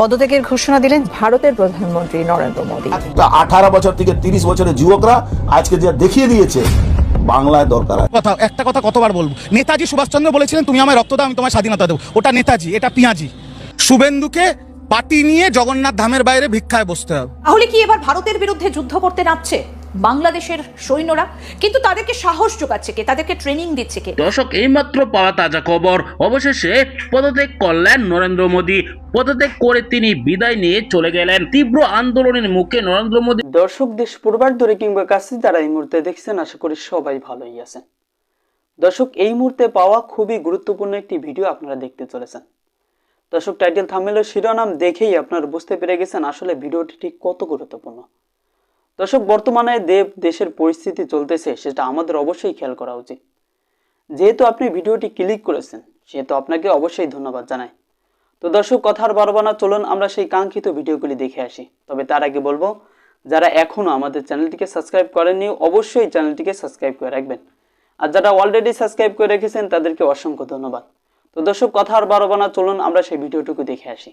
পদত্যাগের ঘোষণা দিলেন ভারতের প্রধানমন্ত্রী নরেন্দ্র মোদী। আঠারো বছর থেকে তিরিশ বছরের যুবকরা আজকে যা দেখিয়ে দিয়েছে বাংলায় দরকার কথা একটা কথা কতবার বলব? নেতাজি সুভাষচন্দ্র বলেছিলেন তুমি আমার রক্ত দাও আমি তোমার স্বাধীনতা দেবো। ওটা নেতাজি এটা পিঁয়াজি। শুভেন্দুকে পার্টি নিয়ে জগন্নাথ ধামের বাইরে ভিক্ষায় বসতে হবে। তাহলে কি এবার ভারতের বিরুদ্ধে যুদ্ধ করতে নামছে? বাংলাদেশের সৈন্যরা কিন্তু তাদেরকে সাহস যোগাচ্ছে কে? তাদেরকে ট্রেনিং দিচ্ছে কে? দর্শক এইমাত্র পাওয়া তাজা খবর। অবশেষে পদত্যাগ করলেন নরেন্দ্র মোদী। পদত্যাগ করে তিনি বিদায় নিয়ে চলে গেলেন। তীব্র আন্দোলনের মুখে নরেন্দ্র মোদী দর্শক দেশ পূর্বার ধরে কিংবা কাছে যারা এই মুহূর্তে দেখছেন। আশা করি সবাই ভালোই আছেন। দর্শক এই মুহূর্তে পাওয়া খুবই গুরুত্বপূর্ণ একটি ভিডিও আপনারা দেখতে চলেছেন। দর্শক টাইটেল থামেলের শিরোনাম দেখেই আপনারা বুঝতে পেরে গেছেন আসলে ভিডিওটি ঠিক কত গুরুত্বপূর্ণ। দর্শক, বর্তমানে দেব দেশের পরিস্থিতি চলতেছে, সেটা আমাদের অবশ্যই খেয়াল করা উচিত। যেহেতু আপনি ভিডিওটি ক্লিক করেছেন, সেহেতু আপনাকে অবশ্যই ধন্যবাদ জানাই। তো দর্শক, কথার বারবার না চলুন আমরা সেই কাঙ্ক্ষিত ভিডিওগুলি দেখে আসি। তবে তার আগে বলব, যারা এখনও আমাদের চ্যানেলটিকে সাবস্ক্রাইব করেননি, অবশ্যই চ্যানেলটিকে সাবস্ক্রাইব করে রাখবেন। আর যারা অলরেডি সাবস্ক্রাইব করে রেখেছেন, তাদেরকে অসংখ্য ধন্যবাদ। তো দর্শক, কথার আর বারবার চলুন আমরা সেই ভিডিওটুকু দেখে আসি।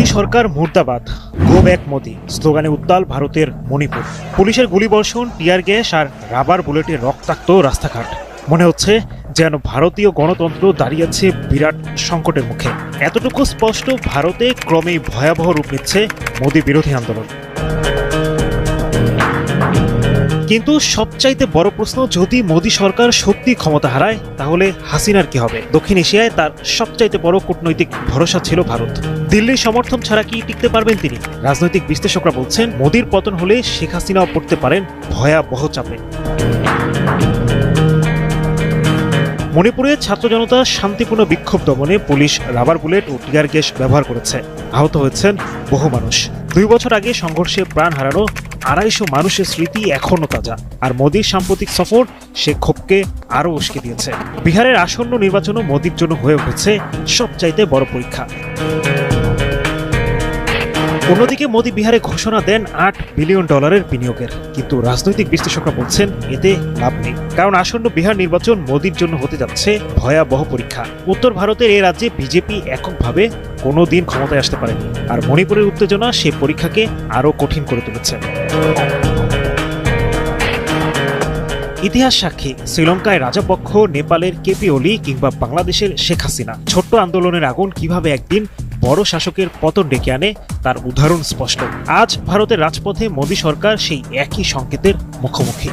মোদী সরকার মুর্দাবাদ। Go back Modi. স্লোগানে উত্তাল ভারতের মণিপুর। পুলিশের গুলিবর্ষণ, টিয়ার গ্যাস আর রাবার বুলেটে রক্তাক্ত রাস্তাঘাট। মনে হচ্ছে যেন ভারতীয় গণতন্ত্র দাঁড়িয়েছে বিরাট সংকটের মুখে। এতটুকু স্পষ্ট, ভারতে ক্রমেই ভয়াবহ রূপ নিচ্ছে মোদী বিরোধী আন্দোলন। কিন্তু সবচাইতে বড় প্রশ্ন, যদি মোদী সরকার সত্যি ক্ষমতা হারায়, তাহলে হাসিনার কি হবে? দক্ষিণ এশিয়ায় তার সবচাইতে বড় কূটনৈতিক ভরসা ছিল ভারত। দিল্লির সমর্থন ছাড়া কি টিকতে পারবেন তিনি? রাজনৈতিক বিশ্লেষকরা বলছেন, মোদীর পতন হলে শেখ হাসিনাও পড়তে পারেন ভয়াবহ চাপে। মণিপুরে ছাত্র জনতা শান্তিপূর্ণ বিক্ষোভ দমনে পুলিশ রাবার বুলেট ও টিয়ার গ্যাস ব্যবহার করেছে। আহত হয়েছেন বহু মানুষ। দুই বছর আগে সংঘর্ষে প্রাণ হারানো আড়াইশো মানুষের স্মৃতি এখনও তাজা। আর মোদীর সাম্প্রতিক সফর সে ক্ষোভকে আরও উস্কে দিয়েছে। বিহারের আসন্ন নির্বাচনও মোদীর জন্য হয়ে উঠেছে সবচাইতে বড় পরীক্ষা। অন্যদিকে মোদী বিহারে ঘোষণা দেন আট বিলিয়ন ডলারের বিনিয়োগের। কিন্তু রাজনৈতিক বিশ্লেষকরা বলছেন, এতে লাভ নেই। কারণ আসন্ন বিহার নির্বাচন মোদীর জন্য হতে যাচ্ছে ভয়াবহ পরীক্ষা। উত্তর ভারতের এই রাজ্যে বিজেপি এককভাবে কোনো দিন ক্ষমতায় আসতে পারেনি। আর মণিপুরের উত্তেজনা সে পরীক্ষাকে আরও কঠিন করে তুলেছে। ইতিহাস সাক্ষী, শ্রীলঙ্কায় রাজাপক্ষ, নেপালের কেপি ওলি কিংবা বাংলাদেশের শেখ হাসিনা। ছোট্ট আন্দোলনের আগুন কীভাবে একদিন বড় শাসকের পতন ডেকে আনে তার উদাহরণ স্পষ্ট। আজ ভারতের রাজপথে মোদী সরকার সেই একই সংকেতের মুখোমুখি।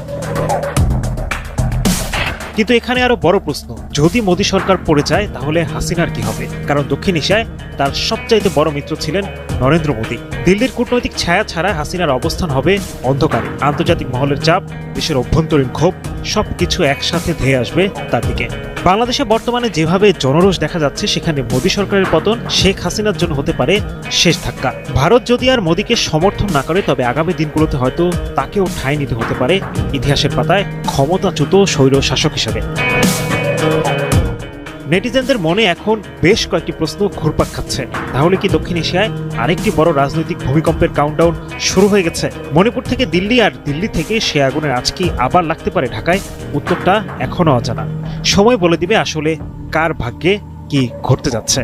কিন্তু এখানে আরও বড় প্রশ্ন, যদি মোদী সরকার পড়ে যায় তাহলে হাসিনার কি হবে? কারণ দক্ষিণ এশিয়ায় তার সবচাইতে বড় মিত্র ছিলেন নরেন্দ্র মোদী। দিল্লির কূটনৈতিক ছায়া ছাড়া হাসিনার অবস্থান হবে অন্ধকারে। আন্তর্জাতিক মহলের চাপ, দেশের অভ্যন্তরীণ ক্ষোভ, সবকিছু একসাথে ধেয়ে আসবে তার দিকে। বাংলাদেশে বর্তমানে যেভাবে জনরোষ দেখা যাচ্ছে, সেখানে মোদী সরকারের পতন শেখ হাসিনার জন্য হতে পারে শেষ ধাক্কা। ভারত যদি আর মোদীকে সমর্থন না করে, তবে আগামী দিনগুলোতে হয়তো তাকেও ঠাঁই নিতে হতে পারে ইতিহাসের পাতায় ক্ষমতাচ্যুত স্বৈর শাসক হিসেবে। নেটিজেনদের মনে এখন বেশ কয়েকটি প্রশ্ন ঘুরপাক খাচ্ছে। তাহলে কি দক্ষিণ এশিয়ায় আরেকটি বড় রাজনৈতিক ভূমিকম্পের কাউন্টডাউন শুরু হয়ে গেছে? মণিপুর থেকে দিল্লি আর দিল্লি থেকে সে আগুনের আজ কি আবার লাগতে পারে ঢাকায়? উত্তরটা এখনও অজানা। সময় বলে দিবে আসলে কার ভাগ্যে কি ঘটতে যাচ্ছে।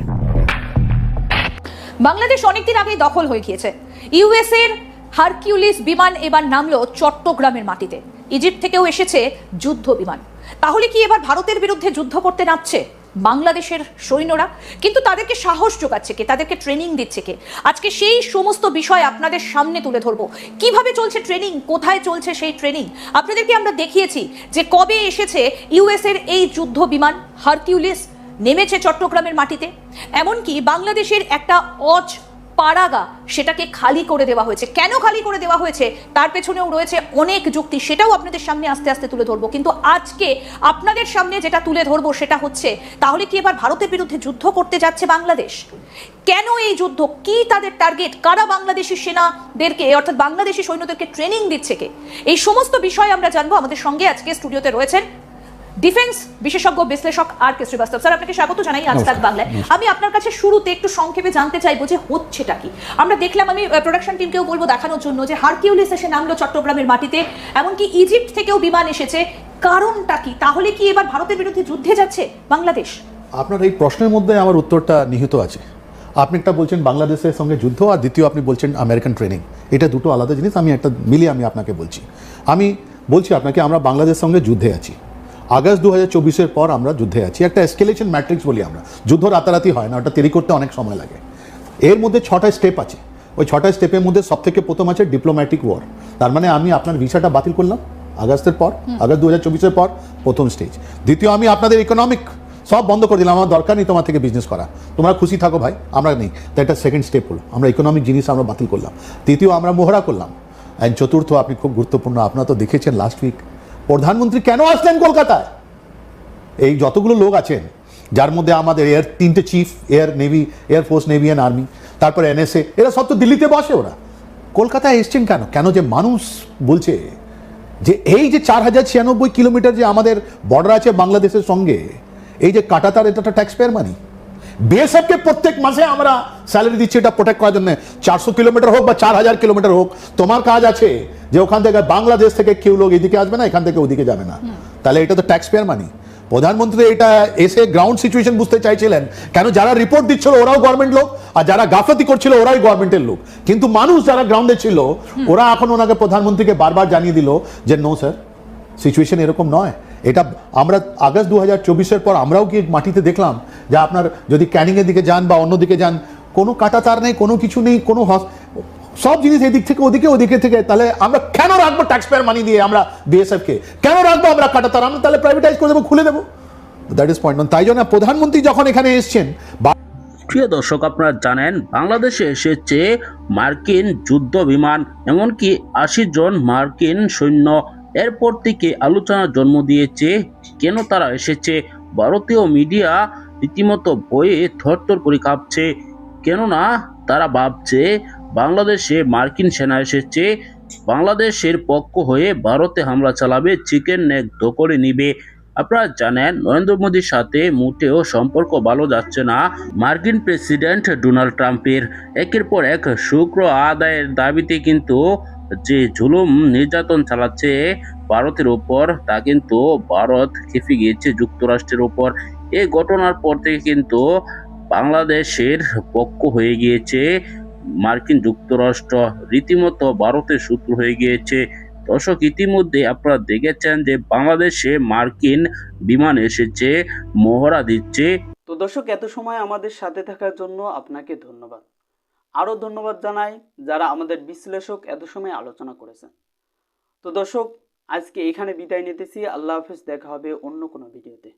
বাংলাদেশ অনেকদিন আগেই দখল হয়ে গিয়েছে। ইউএস এর হারকিউলিস বিমান এবার নামলো চট্টগ্রামের মাটিতে। ইজিপ্ট থেকেও এসেছে যুদ্ধ বিমান। তাহলে কি এবার ভারতের বিরুদ্ধে যুদ্ধ করতে নামছে? বাংলাদেশের সৈন্যরা, কিন্তু তাদেরকে সাহস যোগাচ্ছে কে? তাদেরকে ট্রেনিং দিচ্ছে কে? আজকে সেই সমস্ত বিষয় আপনাদের সামনে তুলে ধরব। কীভাবে চলছে ট্রেনিং কোথায় চলছে সেই ট্রেনিং আপনাদেরকে আমরা দেখিয়েছি যে কবে এসেছে ইউএসের এই যুদ্ধ বিমান হারকিউলিস নেমেছে চট্টগ্রামের মাটিতে। এমনকি বাংলাদেশের একটা অজ পাড়াগা সেটাকে খালি করে দেওয়া হয়েছে। কেন খালি করে দেওয়া হয়েছে? তার পেছনেও রয়েছে অনেক যুক্তি, সেটাও আপনাদের সামনে আস্তে আস্তে তুলে ধরবো। কিন্তু আজকে আপনাদের সামনে যেটা তুলে ধরবো সেটা হচ্ছে, তাহলে কি এবার ভারতের বিরুদ্ধে যুদ্ধ করতে যাচ্ছে বাংলাদেশ? কেন এই যুদ্ধ? কি তাদের টার্গেট কারা বাংলাদেশি সেনাদেরকে, অর্থাৎ বাংলাদেশি সৈন্যদেরকে ট্রেনিং দিচ্ছে কে? এই সমস্ত বিষয় আমরা জানব। আমাদের সঙ্গে আজকে স্টুডিওতে রয়েছেন ডিফেন্স বিশেষজ্ঞ বিশ্লেষক আর কে শ্রীবাস্তব। স্যার আপনাকে স্বাগত জানাই আজ তাক বাংলায়। আমি আপনার কাছে শুরুতে একটু সংক্ষেপে জানতে চাইব যে হচ্ছেটা কি। আমরা দেখলাম আমি প্রোডাকশন টিমকেও বলব দেখানোর জন্য যে হারকিউলিস এসে নামলো চট্টগ্রামের মাটিতে এমনকি ইজিপ্ট থেকেও বিমান এসেছে। কারণটা কি? তাহলে কি এবার ভারতের বিরুদ্ধে যুদ্ধে যাচ্ছে বাংলাদেশ? আপনার এই প্রশ্নের মধ্যে আমার উত্তরটা নিহিত আছে। আপনি একটা বলছেন বাংলাদেশের সঙ্গে যুদ্ধ আর দ্বিতীয় আপনি বলছেন আমেরিকান ট্রেনিং এটা দুটো আলাদা জিনিস আমি একটা মিলিয়ে আমি আপনাকে বলছি। আমি বলছি আপনাকে আমরা বাংলাদেশের সঙ্গে যুদ্ধে আছি। আগস্ট দু হাজার চব্বিশের পর আমরা যুদ্ধে আছি। একটা এসকেলেশন ম্যাট্রিক্স বলি আমরা। যুদ্ধ রাতারাতি হয় না ওটা তৈরি করতে অনেক সময় লাগে। এর মধ্যে ছটা স্টেপ আছে। ওই ছটা স্টেপের মধ্যে সব থেকে প্রথম আছে ডিপ্লোম্যাটিক ওয়ার তার মানে আমি আপনার ভিসাটা বাতিল করলাম আগস্টের পর আগস্ট দু হাজার চব্বিশের পর প্রথম স্টেজ দ্বিতীয় আমি আপনাদের ইকোনমিক সব বন্ধ করে দিলাম আমার দরকার নেই তোমার থেকে বিজনেস করা। তোমরা খুশি থাকো ভাই আমরা নেই। তো এটা সেকেন্ড স্টেপ হলো। আমরা ইকোনমিক জিনিস আমরা বাতিল করলাম। তৃতীয় আমরা মোহরা করলাম। অ্যান্ড চতুর্থ আপনি খুব গুরুত্বপূর্ণ আপনারা তো দেখেছেন লাস্ট উইক প্রধানমন্ত্রী কেন আসলেন কলকাতায়? এই যতগুলো লোক আছেন, যার মধ্যে আমাদের এয়ার, তিনটে chief, air navy air force navy and army, তারপরে এনএসএ, এরা সব তো দিল্লিতে বসে ওরা। কলকাতায় এসছেন কেন? কেন যে মানুষ বলছে যে এই যে চার হাজার ছিয়ানব্বই কিলোমিটার যে আমাদের বর্ডার আছে বাংলাদেশের সঙ্গে, এই যে কাটাতার, এটা একটা ট্যাক্স পেয়ার মানি বিএসএফকে প্রত্যেক মাসে আমরা স্যালারি দিচ্ছি, এটা প্রোটেক্ট করার জন্য। চারশো কিলোমিটার হোক বা চার হাজার কিলোমিটার হোক, তোমার কাজ আছে যে ওখান থেকে বাংলাদেশ থেকে কেউ লোক এদিকে আসবে না, এখান থেকে ওদিকে যাবে না। তাহলে এটা তো ট্যাক্স পেয়ার মানি প্রধানমন্ত্রী এটা এসে গ্রাউন্ড সিচুয়েশন বুঝতে চাইছিলেন। কেন যারা রিপোর্ট দিচ্ছিল ওরাও গভর্নমেন্ট লোক, আর যারা গাফলতি করছিল ওরাই গভর্নমেন্টের লোক। কিন্তু মানুষ যারা গ্রাউন্ডে ছিল, ওরা এখন ওনাকে প্রধানমন্ত্রীকে বারবার জানিয়ে দিল যে নো স্যার সিচুয়েশন এরকম নয়। এটা আমরা আগস্ট দু হাজার চব্বিশের পর আমরাও কি মাটিতে দেখলাম যে আপনার যদি ক্যানিংয়ের দিকে যান বা অন্য দিকে যান, কোনো কাটা তার নেই, কোনো কিছু নেই, কোনো সব জিনিস এদিক থেকে ওদিকে ওদিকে থেকে, তাহলে আমরা কেন রাখব ট্যাক্স পেয়ার মানি দিয়ে আমরা বিএসএফকে কেন রাখব আমরা কাটা তার? আমরা তাহলে প্রাইভেটাইজ করে দেবো, খুলে দেবো। দ্যাট ইজ পয়েন্ট তাই জন্য প্রধানমন্ত্রী যখন এখানে এসছেন প্রিয় দর্শক, আপনারা জানেন, বাংলাদেশে এসেছে মার্কিন যুদ্ধ বিমান, এমনকি আশি জন মার্কিন সৈন্য এরপর থেকে আলোচনা জন্ম দিয়েছে, কেন তারা এসেছে? ভারতীয় মিডিয়া রীতিমতো ভয়ে থরথর করে কাঁপছে। কেননা তারা ভাবছে, বাংলাদেশে মার্কিন সেনা এসেছে। বাংলাদেশের পক্ষ হয়ে ভারতে হামলা চালাবে, চিকেন নেক দখলে নিবে। আপনারা জানেন, নরেন্দ্র মোদীর সাথে মোটেও সম্পর্ক ভালো যাচ্ছে না মার্কিন প্রেসিডেন্ট ডোনাল্ড ট্রাম্পের। একের পর এক শুক্র আদায়ের দাবিতে কিন্তু যে জুলুম নির্যাতন চালাচ্ছে ভারতের ওপর তা কিন্তু ভারত খেপে গিয়েছে যুক্তরাষ্ট্রের উপর। এই ঘটনার পর থেকে কিন্তু বাংলাদেশের পক্ষ হয়ে গিয়েছে মার্কিন যুক্তরাষ্ট্র, রীতিমতো ভারতের সূত্র হয়ে গিয়েছে। দর্শক, ইতিমধ্যে আপনারা দেখেছেন যে বাংলাদেশে মার্কিন বিমান এসেছে মহড়া দিচ্ছে। তো দর্শক, এত সময় আমাদের সাথে থাকার জন্য আপনাকে ধন্যবাদ। আরও ধন্যবাদ জানাই যারা আমাদের বিশ্লেষক এত সময় আলোচনা করেছেন। তো দর্শক, আজকে এখানে বিদায় নিতেছি। আল্লাহ হাফিজ, দেখা হবে অন্য কোনো ভিডিওতে।